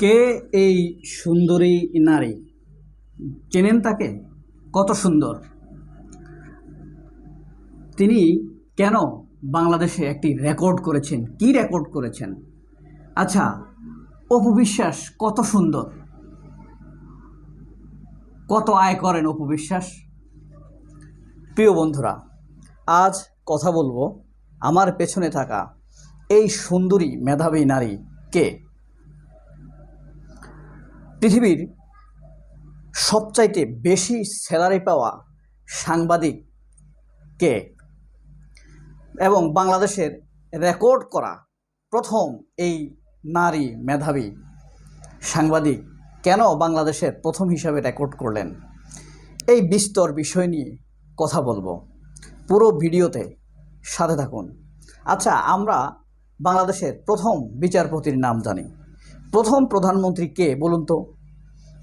কে এই সুন্দরী নারী? চেনেন তাকে? কত সুন্দর। তিনি কেন বাংলাদেশে একটি রেকর্ড করেছেন? কি রেকর্ড করেছেন? আচ্ছা অপবিশ্বাস কত সুন্দর। কত আয় করেন অপবিশ্বাস প্রিয় বন্ধুরা, আজ কথা বলব আমার পেছনে থাকা এই সুন্দরী মেধাবী নারী কে? পৃথিবীর সবচাইতে বেশি স্যালারি পাওয়া সাংবাদিক কে এবং বাংলাদেশের রেকর্ড করা প্রথম এই নারী মেধাবী সাংবাদিক কেন বাংলাদেশের প্রথম হিসাবে রেকর্ড করলেন? এই বিস্তর বিষয় নিয়ে কথা বলব। পুরো ভিডিওতে সাথে থাকুন। আচ্ছা আমরা বাংলাদেশের প্রথম বিচারপতির নাম জানি। প্রথম প্রধানমন্ত্রী কে বলুন তো?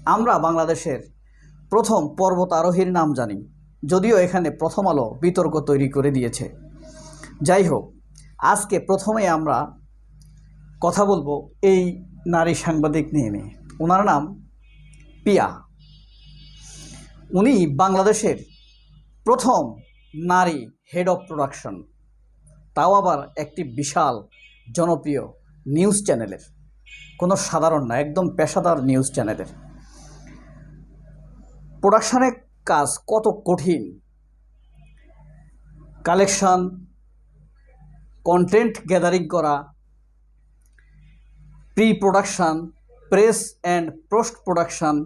আমরা বাংলাদেশের প্রথম পর্বত আরোহীর নাম জানি, যদিও এখানে প্রথম আলো বিতর্ক তৈরি করে দিয়েছে। যাই হোক, আজকে প্রথমে আমরা কথা বলব এই নারী সাংবাদিক নিয়ে নিয়ে। ওনার নাম পিয়া। উনি বাংলাদেশের প্রথম নারী হেড অফ প্রোডাকশন তাও আবার একটি বিশাল জনপ্রিয় নিউজ চ্যানেলের কোনো সাধারণ না, একদম পেশাদার নিউজ চ্যানেলের প্রোডাকশানের কাজ কত কঠিন। কালেকশন কন্টেন্ট গ্যাদারিং করা pre production press and post production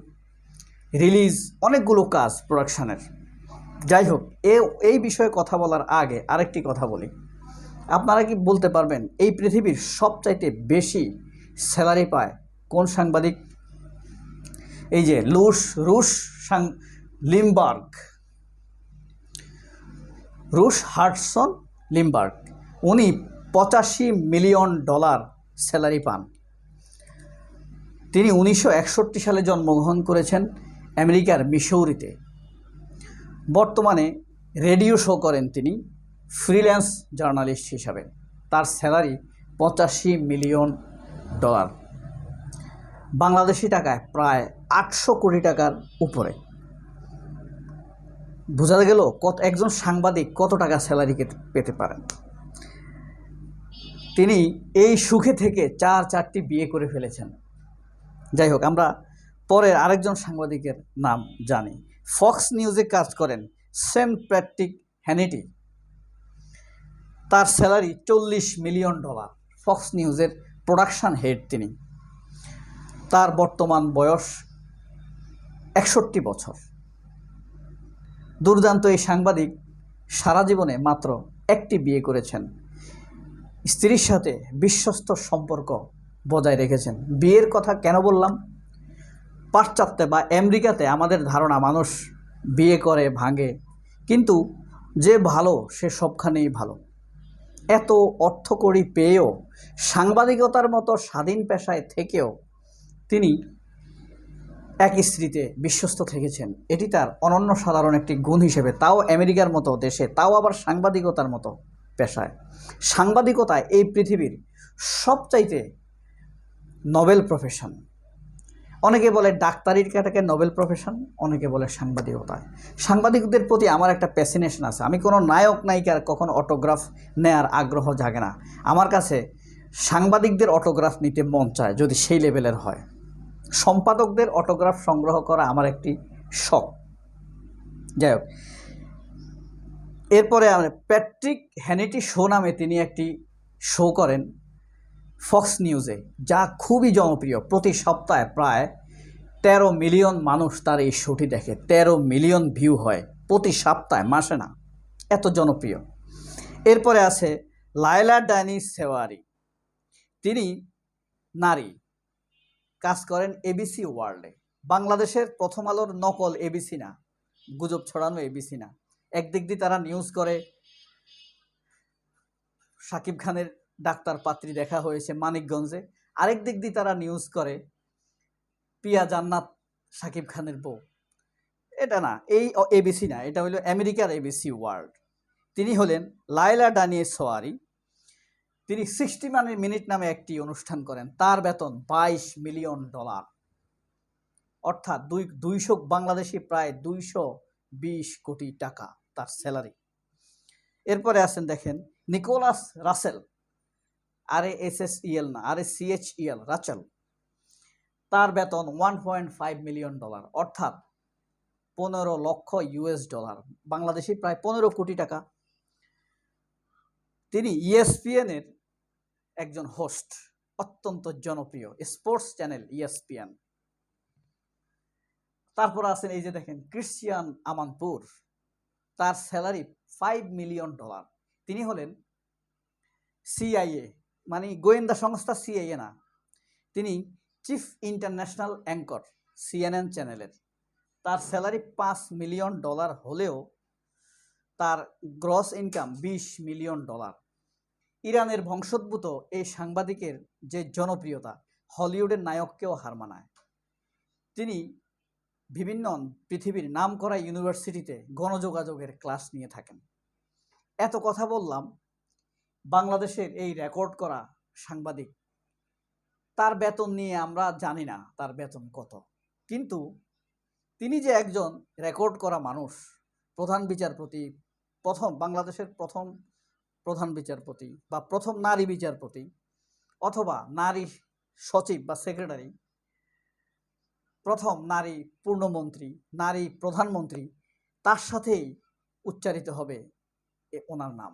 release অনেকগুলো কাজ প্রোডাকশানের যাই হোক, এ, এই বিষয়ে কথা বলার আগে আরেকটি কথা বলি। আপনারা কি বলতে পারবেন, এই পৃথিবীর সবচাইতে বেশি স্যালারি পায়। কোন সাংবাদিক? এই যে লুস রুশ সাং, লিমবার্গ। রুশ হার্টসন লিমবার্গ, উনি পঁচাশি মিলিয়ন ডলার স্যালারি পান। তিনি উনিশশো একষট্টি সালে জন্মগ্রহণ করেছেন আমেরিকার মিসৌরিতে বর্তমানে রেডিও শো করেন তিনি, ফ্রিল্যান্স জার্নালিস্ট হিসাবে। তার স্যালারি পঁচাশি মিলিয়ন ডলার। বাংলাদেশি টাকায় প্রায় আটশো কোটি টাকার উপরে। বোঝা গেল কত একজন সাংবাদিক কত টাকা স্যালারি পেতে পারেন। তিনি এই সুখে থেকে চার চারটি বিয়ে করে ফেলেছেন। যাই হোক, আমরা পরের আরেকজন সাংবাদিকের নাম জানি। ফক্স নিউজে কাজ করেন সেন্ট প্র্যাট্রিক হ্যানিটি। তার স্যালারি চল্লিশ মিলিয়ন ডলার। ফক্স নিউজের প্রোডাকশান হেড তিনি। তার বর্তমান বয়স একষট্টি বছর। দুর্দান্ত এই সাংবাদিক সারা জীবনে মাত্র একটি বিয়ে করেছেন। স্ত্রীর সাথে বিশ্বস্ত সম্পর্ক বজায় রেখেছেন। বিয়ের কথা কেন বললাম? পাশ্চাত্যে বা আমেরিকাতে আমাদের ধারণা, মানুষ বিয়ে করে, ভাঙে। কিন্তু যে ভালো, সে সবখানেই ভালো। এত অর্থকড়ি পেয়েও, সাংবাদিকতার মতো স্বাধীন পেশায় থেকেও তিনি এক স্ত্রীতে বিশ্বস্ত থেকেছেন। এটি তার অনন্য সাধারণ একটি গুণ হিসেবে। তাও আমেরিকার মতো দেশে, তাও আবার সাংবাদিকতার মতো পেশায়। সাংবাদিকতায় এই পৃথিবীর সবচাইতে নোবেল প্রফেশন। অনেকে বলে ডাক্তারির কাটাকে নোবেল প্রফেশন, অনেকে বলে সাংবাদিকতায় সাংবাদিকদের প্রতি আমার একটা প্যাসিনেশন আছে। আমি কোনো নায়ক, নায়িকার কখনো অটোগ্রাফ নেয়ার আগ্রহ জাগে না। আমার কাছে সাংবাদিকদের অটোগ্রাফ নিতে মন চায় যদি সেই লেভেলের হয়। সম্পাদকদের অটোগ্রাফ সংগ্রহ করা আমার একটি শখ। যাই হোক, এরপরে আমরা প্যাট্রিক হ্যানিটি শো নামে তিনি একটি শো করেন। ফক্স নিউজে যা খুবই জনপ্রিয়, প্রতি সপ্তাহে প্রায় তেরো মিলিয়ন মানুষ তার এই শোটি দেখে, তেরো মিলিয়ন ভিউ হয়, প্রতি সপ্তাহে, মাসে না, এত জনপ্রিয়। এরপরে আছে লায়লা ডানি সেওয়ারি। তিনি নারী, কাজ করেন এবিসি ওয়ার্ল্ডে। বাংলাদেশের প্রথম আলোর নকল এবিসি না, গুজব ছড়ানো এবিসি না। একদিক দিয়ে তারা নিউজ করে, সাকিব খানের ডাক্তার পাত্রী দেখা হয়েছে মানিকগঞ্জে। আরেক দিক দিয়ে তারা নিউজ করে, পিয়া জান্নাত সাকিব খানের বউ। এটা না, এই এবিসি না, এটা হলো আমেরিকার এবিসি ওয়ার্ল্ড তিনি হলেন লায়লা ডানিয়ে সোয়ারি। তিনি সিক্সটি মানি মিনিট নামে একটি অনুষ্ঠান করেন। তার বেতন বাইশ মিলিয়ন ডলার। অর্থাৎ দুই, দুইশো বাংলাদেশি প্রায় দুইশো বিশ কোটি টাকা তার স্যালারি এরপরে আছেন দেখেন Nicholas Russell. R S S E L না R S C H E L Rachel তার বেতন one point five million dollar অর্থাৎ পনেরো লক্ষ ইউএস ডলার বাংলাদেশি প্রায় পনেরো কোটি টাকা। তিনি E ইএসপিএনের একজন হোস্ট অত্যন্ত জনপ্রিয় স্পোর্টস চ্যানেল E ইএসপিএন তারপর আছেন এই যে দেখেন ক্রিশ্চিয়ান আমানপুর তার স্যালারি ফাইভ মিলিয়ন ডলার তিনি হলেন সিআইএ মানে গোয়েন্দা সংস্থা সিআইএ না, তিনি চিফ ইন্টারন্যাশনাল অ্যাঙ্কর সিএনএন চ্যানেলের তার স্যালারি পাঁচ মিলিয়ন ডলার হলেও তার গ্রস ইনকাম বিশ মিলিয়ন ডলার ইরানের বংশোদ্ভূত এই সাংবাদিকের যে জনপ্রিয়তা, হলিউডের নায়ককেও হার মানায়। তিনি বিভিন্ন পৃথিবীর নামকরা ইউনিভার্সিটিতে গণযোগাযোগের ক্লাস নিয়ে থাকেন। এত কথা বললাম বাংলাদেশের এই রেকর্ড করা সাংবাদিক, তার বেতন নিয়ে আমরা জানি না তার বেতন কত। কিন্তু তিনি যে একজন রেকর্ড করা মানুষ, প্রধান বিচারপতি, প্রথম বাংলাদেশের প্রথম প্রধান বিচারপতি বা প্রথম নারী বিচারপতি অথবা নারী সচিব বা সেক্রেটারি প্রথম নারী পূর্ণমন্ত্রী, নারী প্রধানমন্ত্রী, তার সাথেই উচ্চারিত হবে ওনার নাম।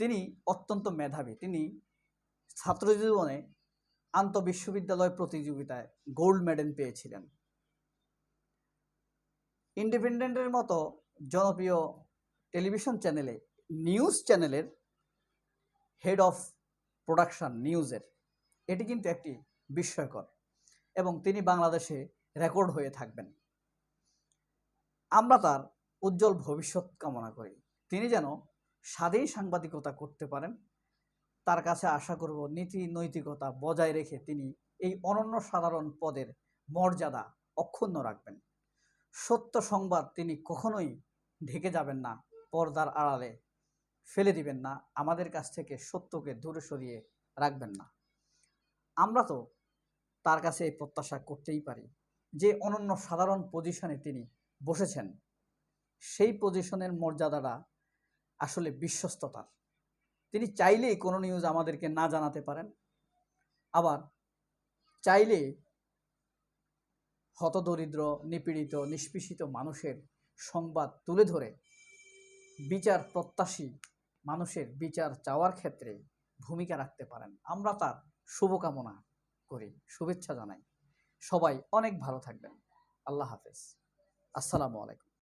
তিনি অত্যন্ত মেধাবী। তিনি ছাত্র জীবনে আন্তঃবিশ্ববিদ্যালয় প্রতিযোগিতায় গোল্ড মেডেল পেয়েছিলেন। ইন্ডিপেন্ডেন্টের মতো জনপ্রিয় টেলিভিশন চ্যানেলে নিউজ চ্যানেলের হেড অফ প্রোডাকশন নিউজের এটি কিন্তু একটি বিস্ময়কর এবং তিনি বাংলাদেশে রেকর্ড হয়ে থাকবেন। আমরা তার উজ্জ্বল ভবিষ্যৎ কামনা করি। তিনি যেন স্বাধীন সাংবাদিকতা করতে পারেন। তার কাছে আশা করব নীতি নৈতিকতা বজায় রেখে তিনি এই অনন্য সাধারণ পদের মর্যাদা অক্ষুণ্ণ রাখবেন। সত্য সংবাদ তিনি কখনোই ঢেকে যাবেন না, পর্দার আড়ালে ফেলে দিবেন না, আমাদের কাছ থেকে সত্যকে দূরে সরিয়ে রাখবেন না। আমরা তো তার কাছে এই প্রত্যাশা করতেই পারি যে অনন্য সাধারণ পজিশনে তিনি বসেছেন। সেই পজিশনের মর্যাদাটা আসলে বিশ্বস্ততার তিনি চাইলেই কোনো নিউজ আমাদেরকে না জানাতে পারেন। আবার চাইলে হতদরিদ্র, নিপীড়িত, নিষ্পেষিত মানুষের সংবাদ তুলে ধরে বিচার প্রত্যাশী মানুষের বিচার চাওয়ার ক্ষেত্রে ভূমিকা রাখতে পারেন। আমরা তার শুভকামনা করি, শুভেচ্ছা জানাই। সবাই অনেক ভালো থাকবেন। আল্লাহ হাফেজ। আসসালামু আলাইকুম।